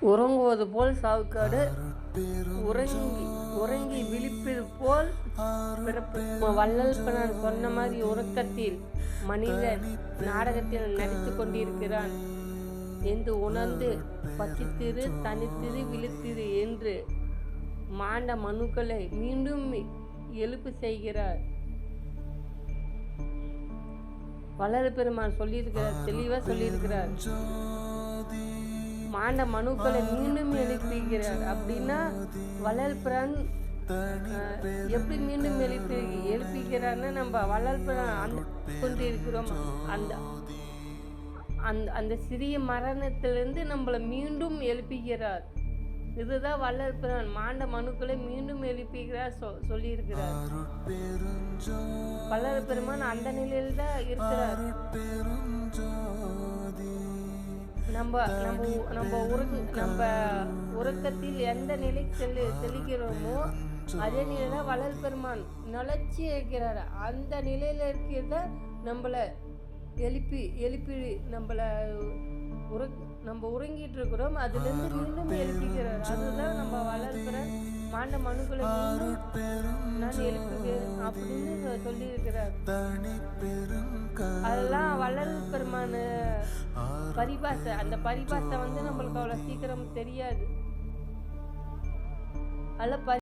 உறங்குவது போல் சாவுக்காடு. உறங்கி உறங்கி விழிப்பது போல் பிறப்பு. வள்ளல் பிரான் சொன்ன மாதிரி உறக்கத்தில் மனிதன் நாடகத்தில் நடித்து கொண்டிருக்கிறான். என்று உணர்ந்து பசித்திரு தனித்திரு விழுத்திரு என்று மாண்ட மனுக்களை மீண்டும் எழுப்பு செய்கிறார். வளர பெருமான் சொல்லியிருக்கிறார் தெளிவாக சொல்லியிருக்கிறார். மாண்ட மனுக்களை மீண்டும் எழுப்புகிறார். அப்படின்னா வள்ளல் பிரான் எப்படி மீண்டும் எழுப்பி எழுப்பிக்கிறான்னு நம்ம வளர் பிரான் அந்த அந்த அந்த அந்த சிறிய மரணத்திலிருந்து நம்மளை மீண்டும் எழுப்புகிறார். இதுதான் வள்ளல் பிரான். மாண்ட மனுக்களை மீண்டும் எழுப்புகிறார் சொ சொல்லியிருக்கிறார். வள்ளல் பெருமான் அந்த நிலையில் தான் இருக்கிறார். நம்ம நம்ம நம்ம உறக்க நம்ம உறக்கத்தில் எந்த நிலை செல்லு செல்லுகிறோமோ அதே நிலையில வள்ளல் பெருமான் நுழைச்சி இருக்கிறார். அந்த நிலையில இருக்கிறத நம்மளை எழுப்பி எழுப்பி நம்மளை உற நம்ம உறங்கிட்டு இருக்கிறோம். அதுலேருந்து மீண்டும் எழுப்பிக்கிறார் அதுதான் நம்ம வளர்க்கிற மாண்ட மனுக்களை நான் எழுப்புகிறேன் அப்படின்னு சொல்லியிருக்கிறார். அதெல்லாம் வள்ளல் பெருமான பரிபாஷை அந்த பரிபாஷை வந்து நம்மளுக்கு அவ்வளோ சீக்கிரம் தெரியாது. அதில் பரி